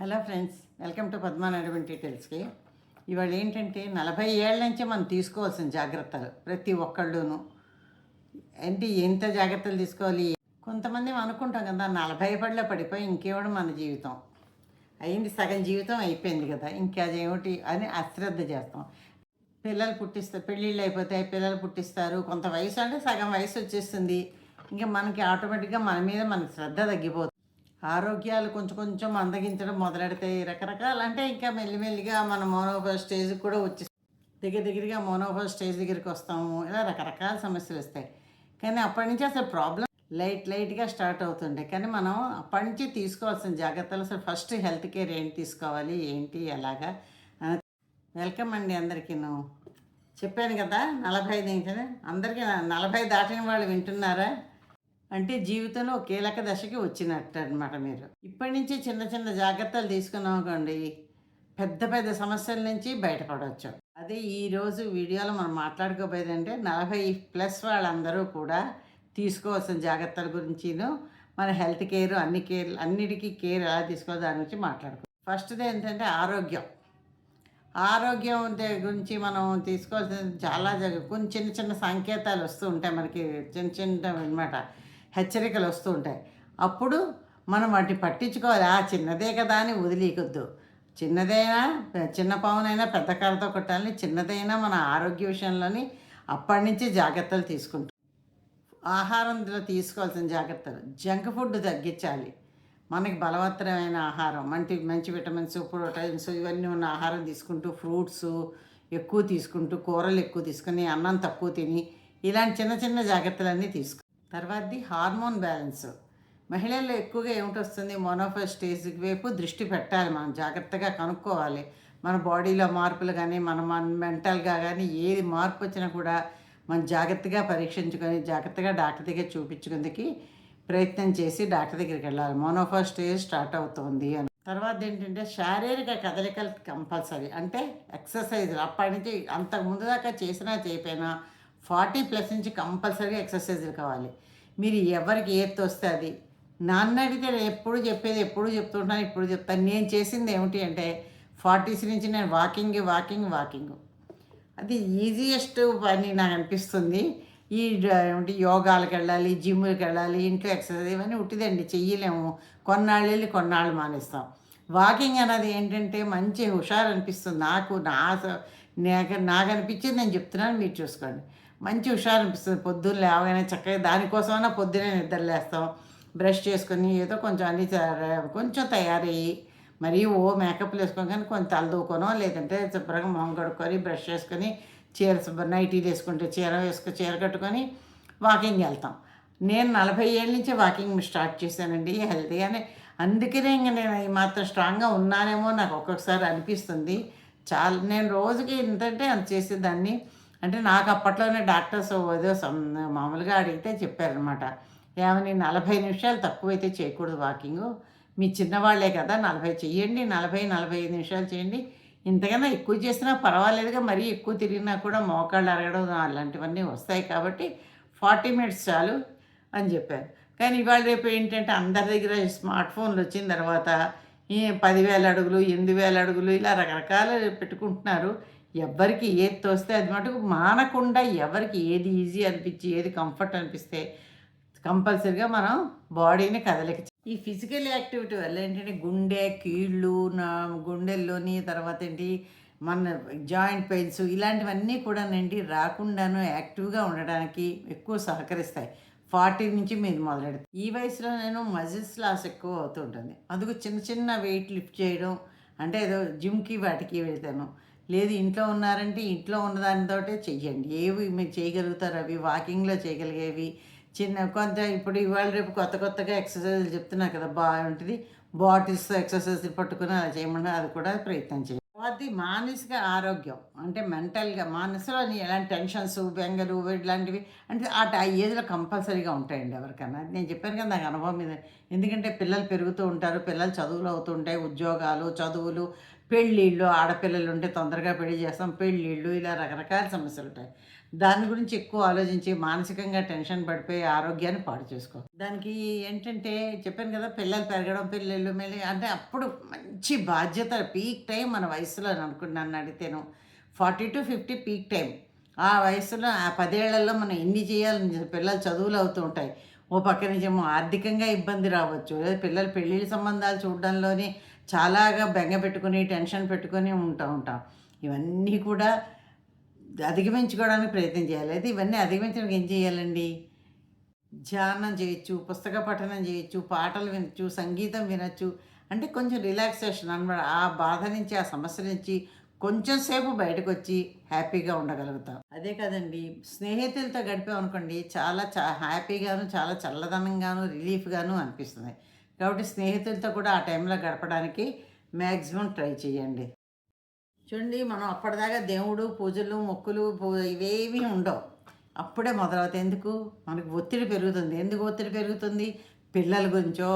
Hello friends welcome to Padma Naidu డీటెయిల్స్కి ఇవాళ ఏంటంటే నలభై ఏళ్ళ నుంచే మనం తీసుకోవాల్సిన జాగ్రత్తలు ప్రతి ఒక్కళ్ళును. ఏంటి ఎంత జాగ్రత్తలు తీసుకోవాలి? కొంతమంది అనుకుంటాం కదా నలభై పడిలో పడిపోయి ఇంకేవడం మన జీవితం. అయింది సగం జీవితం అయిపోయింది కదా ఇంకా అదేమిటి అని అశ్రద్ధ చేస్తాం. పిల్లలు పుట్టిస్తారు పెళ్ళిళ్ళు అయిపోతాయి పిల్లలు పుట్టిస్తారు. కొంత వయసు అంటే సగం వయసు వచ్చేస్తుంది. ఇంకా మనకి ఆటోమేటిక్గా మన మీద మనకి శ్రద్ధ తగ్గిపోతుంది. ఆరోగ్యాలు కొంచెం కొంచెం మందగించడం మొదలెడతాయి రకరకాల. అంటే ఇంకా మెల్లిమెల్లిగా మన మోనోఫర్ స్టేజ్కి కూడా వచ్చి దగ్గర దగ్గరగా మోనోఫర్ స్టేజ్ దగ్గరికి వస్తాము. ఇలా రకరకాల సమస్యలు వస్తాయి. కానీ అప్పటి నుంచి అసలు ప్రాబ్లం లైట్ లైట్గా స్టార్ట్ అవుతుండే. కానీ మనం అప్పటి నుంచి తీసుకోవాల్సిన జాగ్రత్తలు అసలు ఫస్ట్ హెల్త్ కేర్ ఏంటి తీసుకోవాలి? ఏంటి? ఎలాగా? వెల్కమ్ అండి అందరికీను. చెప్పాను కదా నలభై ఐదు ఇంకా అందరికీ నలభై దాటిన వాళ్ళు వింటున్నారా? అంటే జీవితంలో కీలక దశకి వచ్చినట్టు అనమాట మీరు. ఇప్పటి నుంచి చిన్న చిన్న జాగ్రత్తలు తీసుకున్నాం అనుకోండి పెద్ద పెద్ద సమస్యల నుంచి బయటపడవచ్చు అదే ఈరోజు వీడియోలో మనం మాట్లాడుకోబోయేది అంటే నలభై ప్లస్ వాళ్ళందరూ కూడా తీసుకోవాల్సిన జాగ్రత్తల గురించిను మన హెల్త్ కేర్ అన్ని కేర్ అన్నిటికీ కేర్ ఎలా తీసుకోవాలి దాని గురించి మాట్లాడుకో. ఫస్ట్ది ఏంటంటే ఆరోగ్యం. ఆరోగ్యం గురించి మనం తీసుకోవాల్సిన చాలా కొన్ని చిన్న చిన్న సంకేతాలు వస్తూ ఉంటాయి మనకి చిన్న చిన్న అనమాట హెచ్చరికలు వస్తూ ఉంటాయి. అప్పుడు మనం వాటిని పట్టించుకోవాలి. ఆ చిన్నదే కదా అని వదిలేయకొద్దు చిన్నదైనా చిన్న పావునైనా పెద్ద కాలతో కొట్టాలని చిన్నదైనా మన ఆరోగ్య విషయంలోని అప్పటి నుంచే జాగ్రత్తలు తీసుకుంటాం ఆహారంలో తీసుకోవాల్సిన జాగ్రత్తలు. జంక్ ఫుడ్ తగ్గించాలి. మనకి బలవత్తరమైన ఆహారం మంచి మంచి విటమిన్స్ ప్రోటీన్స్ ఇవన్నీ ఉన్న ఆహారం తీసుకుంటూ ఫ్రూట్స్ ఎక్కువ తీసుకుంటూ కూరలు ఎక్కువ తీసుకుని అన్నం తక్కువ తిని ఇలాంటి చిన్న చిన్న జాగ్రత్తలన్నీ తీసుకు తర్వాతది హార్మోన్ బ్యాలెన్స్. మహిళల్లో ఎక్కువగా ఏమిటొస్తుంది? మోనోఫర్ స్టేజ్ వైపు దృష్టి పెట్టాలి మనం జాగ్రత్తగా కనుక్కోవాలి. మన బాడీలో మార్పులు కానీ మన మన మెంటల్గా కానీ ఏది మార్పు వచ్చినా కూడా మనం జాగ్రత్తగా పరీక్షించుకొని జాగ్రత్తగా డాక్టర్ దగ్గర చూపించుకుందుకి ప్రయత్నం చేసి డాక్టర్ దగ్గరికి వెళ్ళాలి. మోనోఫర్ స్టేజ్ స్టార్ట్ అవుతుంది అని. తర్వాత ఏంటంటే శారీరక కదలికలు కంపల్సరీ. అంటే ఎక్సర్సైజ్ అప్పటి నుంచి అంతకు ముందు దాకా చేసినా చేయపోయినా ఫార్టీ ప్లస్ నుంచి కంపల్సరీగా ఎక్సర్సైజులు కావాలి. మీరు ఎవరికి ఏది తోస్తే అది? నాన్న అడిగితే నేను ఎప్పుడు చెప్పేది ఎప్పుడు చెప్తుంటాను ఇప్పుడు చెప్తాను. నేను చేసింది ఏమిటి అంటే ఫార్టీస్ నుంచి నేను వాకింగ్ వాకింగ్ వాకింగ్. అది ఈజియెస్ట్ పని నాకు అనిపిస్తుంది. ఈ ఏమిటి యోగాలకు వెళ్ళాలి జిమ్కి వెళ్ళాలి ఇంట్లో ఎక్సర్సైజ్ ఇవన్నీ ఉట్టిదండి. చెయ్యలేము. కొన్నాళ్ళు వెళ్ళి కొన్నాళ్ళు మానేస్తాం. వాకింగ్ అన్నది ఏంటంటే మంచి హుషారు అనిపిస్తుంది. నాకు నా నాకు నాకు అనిపించింది నేను చెప్తున్నాను మీరు చూసుకోండి. మంచి హుషారు అనిపిస్తుంది పొద్దున్న లేవగానే చక్కగా దానికోసమైనా పొద్దునే నిద్ర లేస్తాం. బ్రష్ చేసుకొని ఏదో కొంచెం అన్ని కొంచెం తయారయ్యి మరి ఓ మేకప్లు వేసుకొని కానీ కొంచెం తలదూకొనో లేదంటే శుభ్రంగా మొహం కడుక్కొని బ్రష్ చేసుకొని చీర శుభ్ర నైటీలు వేసుకుంటే చీర వేసుకొని చీర కట్టుకొని వాకింగ్ వెళ్తాం. నేను నలభై ఏళ్ళ నుంచి వాకింగ్ స్టార్ట్ చేశానండి హెల్తీగానే. అందుకనే ఇంక నేను ఈ మాత్రం స్ట్రాంగ్గా ఉన్నానేమో నాకు ఒక్కొక్కసారి అనిపిస్తుంది. చాలా నేను రోజుకి ఎంతంటే అంత చేసేదాన్ని. అంటే నాకు అప్పట్లోనే డాక్టర్స్ ఏదో మామూలుగా అడిగితే చెప్పారనమాట ఏమని నలభై నిమిషాలు తక్కువైతే చేయకూడదు వాకింగ్. మీ చిన్నవాళ్ళే కదా నలభై చెయ్యండి నలభై నలభై ఐదు నిమిషాలు చేయండి. ఇంతకన్నా ఎక్కువ చేసినా పర్వాలేదుగా మరీ ఎక్కువ తిరిగినా కూడా మోకాళ్ళు అరగడం అలాంటివన్నీ వస్తాయి కాబట్టి ఫార్టీ మినిట్స్ చాలు అని చెప్పారు. కానీ ఇవాళ రేపు ఏంటంటే అందరి దగ్గర స్మార్ట్ ఫోన్లు వచ్చిన తర్వాత ఈ పదివేల అడుగులు ఎనిమిది వేల అడుగులు ఇలా రకరకాల పెట్టుకుంటున్నారు. ఎవరికి ఏది తోస్తే అది మటుకు మానకుండా ఎవరికి ఏది ఈజీ అనిపించి ఏది కంఫర్ట్ అనిపిస్తే కంపల్సరిగా మనం బాడీని కదలిక ఈ ఫిజికల్ యాక్టివిటీ వల్ల ఏంటంటే గుండె కీళ్ళు నా గుండెల్లోని తర్వాత ఏంటి మన జాయింట్ పెయిన్స్ ఇలాంటివన్నీ కూడా ఏంటి రాకుండాను యాక్టివ్గా ఉండడానికి ఎక్కువ సహకరిస్తాయి. ఫార్టీ నుంచి మీరు మొదలెడతారు ఈ వయసులో నేను మజిల్స్ లాస్ ఎక్కువ అవుతుంటుంది అందుకు చిన్న చిన్న వెయిట్ లిఫ్ట్ చేయడం అంటే ఏదో జిమ్కి వాటికి వెళ్తాను. లేదు ఇంట్లో ఉన్నారంటే ఇంట్లో ఉన్నదానితోటే చెయ్యండి. ఏవి మీరు చేయగలుగుతారు అవి వాకింగ్లో చేయగలిగేవి. చిన్న కొంత ఇప్పుడు ఇవాళ రేపు కొత్త కొత్తగా ఎక్సర్సైజ్ చెప్తున్నారు కదా బాగుంటుంది. బాటిల్స్ ఎక్సర్సైజ్ పట్టుకుని అలా చేయమని అది కూడా ప్రయత్నం చేయండి. అది మానసిక ఆరోగ్యం. అంటే మెంటల్గా మనసులో ఎలాంటి టెన్షన్స్ బెంగలు ఇలాంటివి అంటే ఆ ఆ ఏజ్లో కంపల్సరీగా ఉంటాయండి ఎవరికైనా. నేను చెప్పాను కదా నాకు అనుభవం మీద. ఎందుకంటే పిల్లలు పెరుగుతూ ఉంటారు పిల్లలు చదువులు అవుతుంటాయి ఉద్యోగాలు చదువులు పెళ్ళిళ్ళు ఆడపిల్లలు ఉంటే తొందరగా పెళ్ళి చేస్తాం పెళ్ళిళ్ళు ఇలా రకరకాల సమస్యలు ఉంటాయి దాని గురించి ఎక్కువ ఆలోచించి మానసికంగా టెన్షన్ పడిపోయి ఆరోగ్యాన్ని పాడు చేసుకో. దానికి ఏంటంటే చెప్పాను కదా పిల్లలు పెరగడం పిల్లలు మెల్లి అంటే అప్పుడు మంచి బాధ్యత పీక్ టైం మన వయసులో అని అనుకున్నాను అడిగితేను. Forty to fifty peak time ఆ వయసులో ఆ పదేళ్ళలో మనం ఎన్ని చేయాలని పిల్లలు చదువులు అవుతూ ఉంటాయి. ఓ పక్క నిజము ఆర్థికంగా ఇబ్బంది రావచ్చు. లేదా పిల్లలు పెళ్ళిళ్ళ సంబంధాలు చూడడంలోనే చాలాగా బెంగ పెట్టుకుని టెన్షన్ పెట్టుకొని ఉంటా ఉంటాం. ఇవన్నీ కూడా అధిగమించుకోవడానికి ప్రయత్నం చేయాలి. అయితే ఇవన్నీ అధిగమించడానికి ఏం చేయాలండి? ధ్యానం చేయొచ్చు పుస్తక పఠనం చేయొచ్చు పాటలు వినొచ్చు సంగీతం వినొచ్చు. అంటే కొంచెం రిలాక్సేషన్ అనమాట ఆ బాధ నుంచి ఆ సమస్య నుంచి కొంచెం సేపు బయటకు వచ్చి హ్యాపీగా ఉండగలుగుతాం. అదే కదండి స్నేహితులతో గడిపామనుకోండి చాలా చా హ్యాపీగాను చాలా చల్లదనంగాను రిలీఫ్గాను అనిపిస్తుంది. కాబట్టి స్నేహితులతో కూడా ఆ టైంలో గడపడానికి మ్యాక్సిమం ట్రై చేయండి. చూడండి మనం అప్పటిదాకా దేవుడు పూజలు మొక్కులు పూ- ఇవేమీ ఉండవు. అప్పుడే మొదలవుతాయి. ఎందుకు? మనకు ఒత్తిడి పెరుగుతుంది. ఎందుకు ఒత్తిడి పెరుగుతుంది? పిల్లల గురించో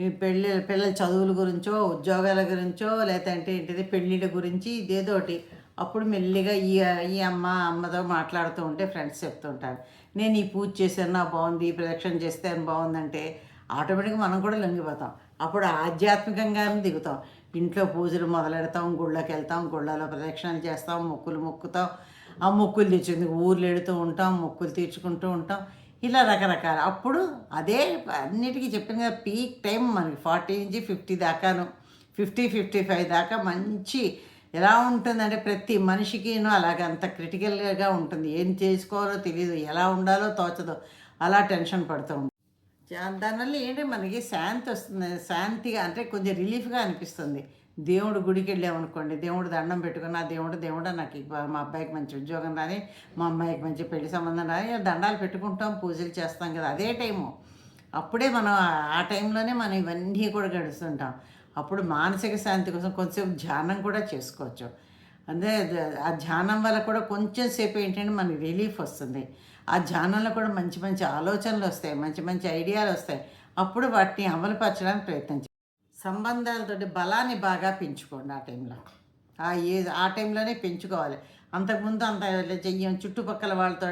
ఈ పెళ్ళి పిల్లల చదువుల గురించో ఉద్యోగాల గురించో లేదంటే ఏంటిది? పెళ్ళిళ్ళ గురించి ఇదేదో ఒకటి అప్పుడు మెల్లిగా ఈ ఈ అమ్మ అమ్మతో మాట్లాడుతూ ఉంటే ఫ్రెండ్స్ చెప్తుంటారు నేను ఈ పూజ చేశాను నా బాగుంది ఈ ప్రదక్షిణ చేస్తే బాగుందంటే ఆటోమేటిక్గా మనం కూడా లొంగిపోతాం. అప్పుడు ఆధ్యాత్మికంగానే దిగుతాం. ఇంట్లో పూజలు మొదలెడతాం గుళ్ళకి వెళ్తాం గుళ్ళలో ప్రదక్షిణలు చేస్తాం మొక్కులు మొక్కుతాం. ఆ మొక్కులు తెచ్చింది ఊర్లు ఎడుతూ ఉంటాం మొక్కులు తీర్చుకుంటూ ఉంటాం. ఇలా రకరకాల. అప్పుడు అదే అన్నిటికీ చెప్పిన కదా పీక్ టైం మనకి ఫార్టీ నుంచి ఫిఫ్టీ దాకాను. ఫిఫ్టీ ఫిఫ్టీ ఫైవ్ దాకా మంచి ఎలా ఉంటుందంటే ప్రతి మనిషికిను అలాగ అంత క్రిటికల్గా ఉంటుంది. ఏం చేసుకోవాలో తెలియదు ఎలా ఉండాలో తోచదు. అలా టెన్షన్ పడుతూ ఉంటుంది దానివల్ల ఏంటి మనకి శాంతి వస్తుంది. శాంతిగా అంటే కొంచెం రిలీఫ్గా అనిపిస్తుంది. దేవుడు గుడికి వెళ్ళామనుకోండి దేవుడు దండం పెట్టుకుని ఆ దేవుడు దేవుడు నాకు మా అబ్బాయికి మంచి ఉద్యోగం రాని మా అమ్మాయికి మంచి పెళ్ళి సంబంధం రాని దండాలు పెట్టుకుంటాం పూజలు చేస్తాం కదా అదే టైము. అప్పుడే మనం ఆ- టైంలోనే మనం ఇవన్నీ కూడా గడుస్తుంటాం. అప్పుడు మానసిక శాంతి కోసం కొంచెం ధ్యానం కూడా చేసుకోవచ్చు. అదే ఆ ధ్యానం వల్ల కూడా కొంచెం సేపు ఏంటంటే మనకి రిలీఫ్ వస్తుంది. ఆ ధ్యానంలో కూడా మంచి మంచి ఆలోచనలు వస్తాయి మంచి మంచి ఐడియాలు వస్తాయి. అప్పుడు వాటిని అమలుపరచడానికి ప్రయత్నించాలి సంబంధాలతోటి బలాన్ని బాగా పెంచుకోండి ఆ టైంలో. ఆ ఏ ఆ టైంలోనే పెంచుకోవాలి. అంతకుముందు అంత చెయ్యం చుట్టుపక్కల వాళ్ళతో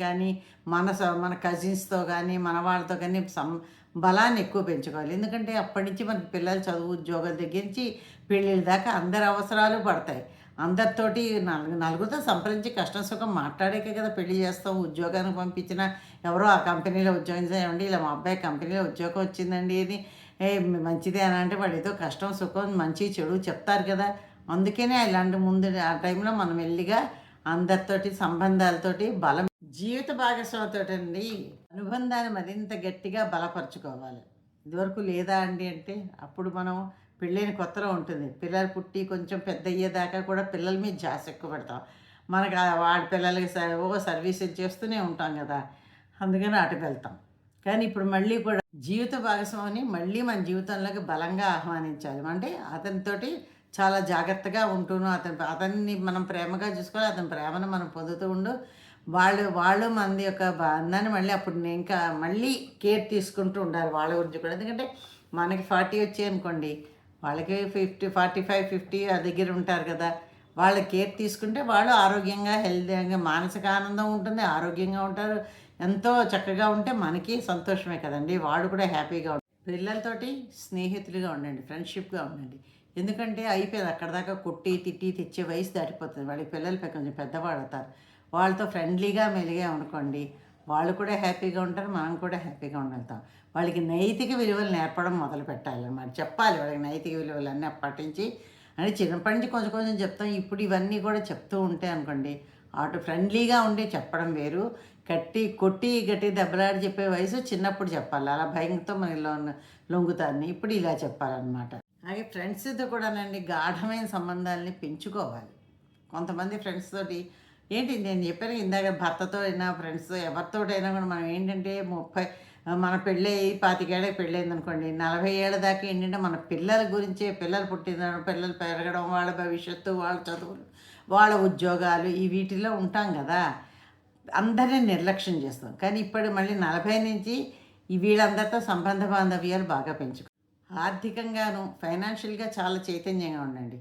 కానీ మన స- మన కజిన్స్తో కానీ మన వాళ్ళతో కానీ సం బలాన్ని ఎక్కువ పెంచుకోవాలి. ఎందుకంటే అప్పటి నుంచి మన పిల్లలు చదువు ఉద్యోగం దగ్గర నుంచి పెళ్ళిళ్ళ దాకా అందరి అవసరాలు పడతాయి. అందరితోటి నలుగు నలుగురితో సంప్రదించి కష్టం సుఖం మాట్లాడాకే కదా పెళ్ళి చేస్తాం ఉద్యోగానికి పంపించిన ఎవరో ఆ కంపెనీలో ఉద్యోగం చేయండి ఇలా మా అబ్బాయి కంపెనీలో ఉద్యోగం వచ్చిందండి అని ఏ మంచిదే అని అంటే వాడు ఏదో కష్టం సుఖం మంచి చెడు చెప్తారు కదా. అందుకనే ఇలాంటి ముందు ఆ టైంలో మనం వెళ్ళిగా అందరితోటి సంబంధాలతోటి బలం జీవిత భాగస్వామితో అండి అనుబంధాన్ని మరింత గట్టిగా బలపరుచుకోవాలి. ఇదివరకు లేదా అండి అంటే అప్పుడు మనం పెళ్ళైన కొత్తలో ఉంటుంది. పిల్లలు పుట్టి కొంచెం పెద్ద అయ్యేదాకా కూడా పిల్లల మీద జాస్ ఎక్కువ పెడతాం. మనకు వాడి పిల్లలకి ఓ సర్వీసులు చేస్తూనే ఉంటాం కదా. అందుకని అటు వెళ్తాం. కానీ ఇప్పుడు మళ్ళీ కూడా జీవిత భాగస్వామిని మళ్ళీ మన జీవితంలోకి బలంగా ఆహ్వానించాలి. అంటే అతనితోటి చాలా జాగ్రత్తగా ఉంటూను అతని అతన్ని మనం ప్రేమగా చూసుకోవాలి అతని ప్రేమను మనం పొందుతూ ఉండు. వాళ్ళు వాళ్ళు మన యొక్క బంధాన్ని మళ్ళీ అప్పుడు నేను ఇంకా మళ్ళీ కేర్ తీసుకుంటూ ఉండాలి వాళ్ళ గురించి కూడా. ఎందుకంటే మనకి ఫార్టీ వచ్చాయి అనుకోండి వాళ్ళకి ఫిఫ్టీ ఫార్టీ ఫైవ్ ఫిఫ్టీ ఆ దగ్గర ఉంటారు కదా. వాళ్ళ కేర్ తీసుకుంటే వాళ్ళు ఆరోగ్యంగా హెల్తీగా మానసిక ఆనందం ఉంటుంది ఆరోగ్యంగా ఉంటారు. ఎంతో చక్కగా ఉంటే మనకి సంతోషమే కదండి. వాడు కూడా హ్యాపీగా ఉంటారు పిల్లలతోటి స్నేహితులుగా ఉండండి ఫ్రెండ్షిప్గా ఉండండి. ఎందుకంటే అయిపోయింది అక్కడ దాకా కొట్టి తిట్టి తెచ్చే వయసు దాటిపోతుంది. వాళ్ళ పిల్లలు కొంచెం పెద్దవాళ్ళు అవుతారు. వాళ్ళతో ఫ్రెండ్లీగా మెలిగా అనుకోండి వాళ్ళు కూడా హ్యాపీగా ఉంటారు మనం కూడా హ్యాపీగా ఉండగలుగుతాం. వాళ్ళకి నైతిక విలువలు నేర్పడం మొదలు పెట్టాలన్నమాట చెప్పాలి వాళ్ళకి నైతిక విలువలు అన్నీ పాటించి అంటే చిన్నప్పటి నుంచి కొంచెం కొంచెం చెప్తాం. ఇప్పుడు ఇవన్నీ కూడా చెప్తూ ఉంటే అనుకోండి అటు ఫ్రెండ్లీగా ఉండి చెప్పడం వేరు. కట్టి కొట్టి గట్టి దెబ్బలాడి చెప్పే వయసు చిన్నప్పుడు చెప్పాలి. అలా భయంతో మనకి లొంగుతారని ఇప్పుడు ఇలా చెప్పాలన్నమాట. అలాగే ఫ్రెండ్స్తో కూడానండి గాఢమైన సంబంధాలని పెంచుకోవాలి. కొంతమంది ఫ్రెండ్స్ తోటి ఏంటి నేను చెప్పాను ఇందాక భర్తతో అయినా ఫ్రెండ్స్తో ఎవరితోటైనా కూడా మనం ఏంటంటే ముప్పై మన పెళ్ళి అయ్యి పాతికేళ్ళకి పెళ్ళి అనుకోండి నలభై ఏళ్ళ దాకా ఏంటంటే మన పిల్లల గురించే పిల్లలు పుట్టిన పిల్లలు పెరగడం వాళ్ళ భవిష్యత్తు వాళ్ళ చదువులు వాళ్ళ ఉద్యోగాలు ఈ వీటిలో ఉంటాం కదా. అందరినీ నిర్లక్ష్యం చేస్తాం. కానీ ఇప్పుడు మళ్ళీ నలభై నుంచి ఈ వీళ్ళందరితో సంబంధ బాంధవ్యాలు బాగా పెంచుకో. ఆర్థికంగాను ఫైనాన్షియల్గా చాలా చైతన్యంగా ఉండండి.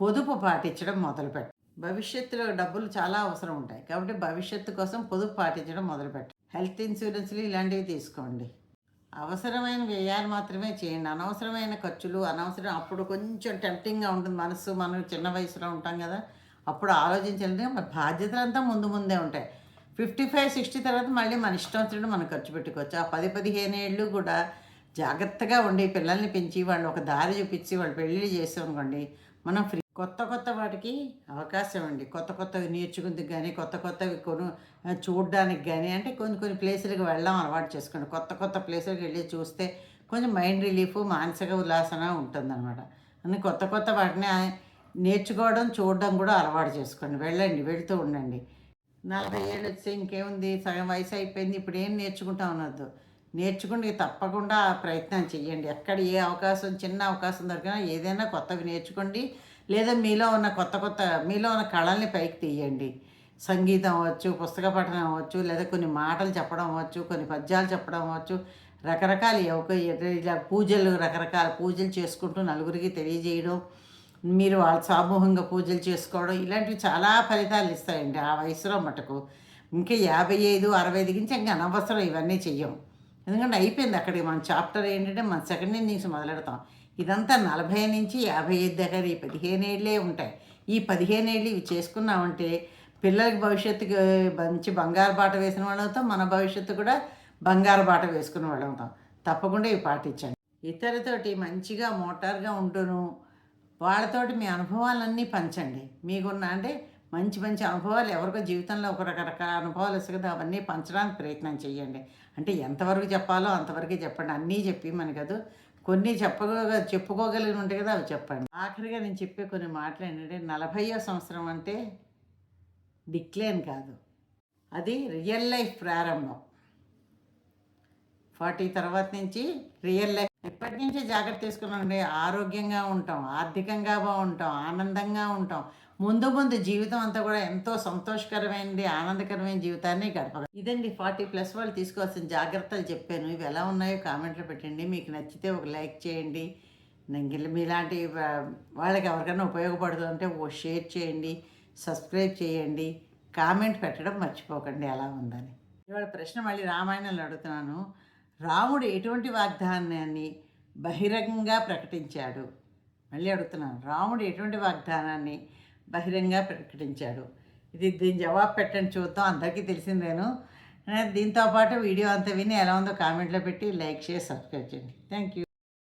పొదుపు పాటించడం మొదలుపెట్ట. భవిష్యత్తులో డబ్బులు చాలా అవసరం ఉంటాయి. కాబట్టి భవిష్యత్తు కోసం పొదుపు పాటించడం మొదలుపెట్టండి హెల్త్ ఇన్సూరెన్స్లు ఇలాంటివి తీసుకోండి. అవసరమైన వ్యయాలు మాత్రమే చేయండి. అనవసరమైన ఖర్చులు అనవసరం అప్పుడు కొంచెం టెంప్టింగ్గా ఉంటుంది మనసు. మనం చిన్న వయసులో ఉంటాం కదా. అప్పుడు ఆలోచించాలంటే మన బాధ్యతలంతా ముందు ముందే ఉంటాయి. ఫిఫ్టీ ఫైవ్ సిక్స్టీ తర్వాత మళ్ళీ మన ఇష్టం వచ్చినట్టు మనం ఖర్చు పెట్టుకోవచ్చు. ఆ పది పదిహేను ఏళ్ళు కూడా జాగ్రత్తగా ఉండి పిల్లల్ని పెంచి వాళ్ళు ఒక దారి చూపించి వాళ్ళు పెళ్ళిళ్ళు చేసామనుకోండి మనం ఫ్రీ కొత్త కొత్త వాటికి అవకాశం అండి కొత్త కొత్తవి నేర్చుకుందుకు కానీ కొత్త కొత్తవి కొను చూడడానికి కానీ అంటే కొన్ని కొన్ని ప్లేసులకు వెళ్ళడం అలవాటు చేసుకోండి. కొత్త కొత్త ప్లేసులకు వెళ్ళి చూస్తే కొంచెం మైండ్ రిలీఫ్ మానసిక ఉల్లాసన ఉంటుందన్నమాట. అని కొత్త కొత్త వాటిని నేర్చుకోవడం చూడడం కూడా అలవాటు చేసుకోండి. వెళ్ళండి వెళుతూ ఉండండి. నలభై ఏళ్ళు వస్తే ఇంకేముంది? సగం వయసు అయిపోయింది ఇప్పుడు ఏం నేర్చుకుంటాం అనొద్దు నేర్చుకుంటే తప్పకుండా ఆ ప్రయత్నం చేయండి ఎక్కడ ఏ అవకాశం చిన్న అవకాశం దొరికినా ఏదైనా కొత్తవి నేర్చుకోండి. లేదా మీలో ఉన్న కొత్త కొత్త మీలో ఉన్న కళల్ని పైకి తీయండి. సంగీతం అవ్వచ్చు పుస్తక పఠనం అవ్వచ్చు లేదా కొన్ని మాటలు చెప్పడం అవ్వచ్చు కొన్ని పద్యాలు చెప్పడం అవ్వచ్చు రకరకాల యొక్క ఇలా పూజలు రకరకాల పూజలు చేసుకుంటూ నలుగురికి తెలియజేయడం మీరు వాళ్ళ సమూహంగా పూజలు చేసుకోవడం ఇలాంటివి చాలా ఫలితాలు ఇస్తాయండి ఆ వయసులో మటుకు. ఇంకా యాభై ఐదు అరవై ఐదు ఇంకా అనవసరం ఇవన్నీ చెయ్యం. ఎందుకంటే అయిపోయింది అక్కడికి మన చాప్టర్ ఏంటంటే మన సెకండ్ ఇన్నింగ్స్ మొదలెడతాం. ఇదంతా నలభై నుంచి యాభై ఐదు దగ్గర ఈ పదిహేను ఏళ్ళే ఉంటాయి. ఈ పదిహేను ఏళ్ళు ఇవి చేసుకున్నామంటే పిల్లలకి భవిష్యత్తుకి మంచి బంగారు బాట వేసిన వాళ్ళు అవుతాం మన భవిష్యత్తు కూడా బంగారు బాట వేసుకున్న వాళ్ళు అవుతాం తప్పకుండా ఇవి పాటించండి. ఇతరులతోటి మంచిగా మోటార్గా ఉంటూను వాళ్ళతోటి మీ అనుభవాలన్నీ పంచండి. మీకున్న అంటే మంచి మంచి అనుభవాలు ఎవరికో జీవితంలో ఒక రకరకాల అనుభవాలు వస్తాయి కదా అవన్నీ పంచడానికి ప్రయత్నం చేయండి. అంటే ఎంతవరకు చెప్పాలో అంతవరకు చెప్పండి. అన్నీ చెప్పి మనకి కాదు. కొన్ని చెప్పగ చెప్పుకోగలిగి ఉంటాయి కదా అవి చెప్పండి. ఆఖరిగా నేను చెప్పే కొన్ని మాటలు ఏంటంటే నలభైయో సంవత్సరం అంటే డిక్లేన్ కాదు. అది రియల్ లైఫ్ ప్రారంభం. ఫార్టీ తర్వాత నుంచి రియల్ లైఫ్. ఇప్పటి నుంచే జాగ్రత్త తీసుకున్నామండి. ఆరోగ్యంగా ఉంటాం ఆర్థికంగా బాగుంటాం ఆనందంగా ఉంటాం. ముందు ముందు జీవితం అంతా కూడా ఎంతో సంతోషకరమైనది ఆనందకరమైన జీవితాన్ని గడపగలం. ఇదండి ఫార్టీ ప్లస్ వాళ్ళు తీసుకోవాల్సిన జాగ్రత్తలు చెప్పాను. ఇవి ఎలా ఉన్నాయో కామెంట్లో పెట్టండి. మీకు నచ్చితే ఒక లైక్ చేయండి. మీలాంటి వాళ్ళకి ఎవరికైనా ఉపయోగపడుతుందంటే ఓ షేర్ చేయండి సబ్స్క్రైబ్ చేయండి. కామెంట్ పెట్టడం మర్చిపోకండి. ఎలా ఉందని. ఇవాళ ప్రశ్న మళ్ళీ రామాయణంలో అడుగుతున్నాను. రాముడు ఎటువంటి వాగ్దానాన్ని బహిరంగంగా ప్రకటించాడు? మళ్ళీ అడుగుతున్నాను. రాముడు ఎటువంటి వాగ్దానాన్ని బహిరంగ ప్రకటించాడు. ఇది దీని జవాబు పెట్టండి చూద్దాం అందరికీ తెలిసిందేను. దీంతో పాటు వీడియో అంతా విని ఎలా ఉందో కామెంట్లో పెట్టి లైక్ చేసి సబ్స్క్రైబ్ చేయండి. Thank you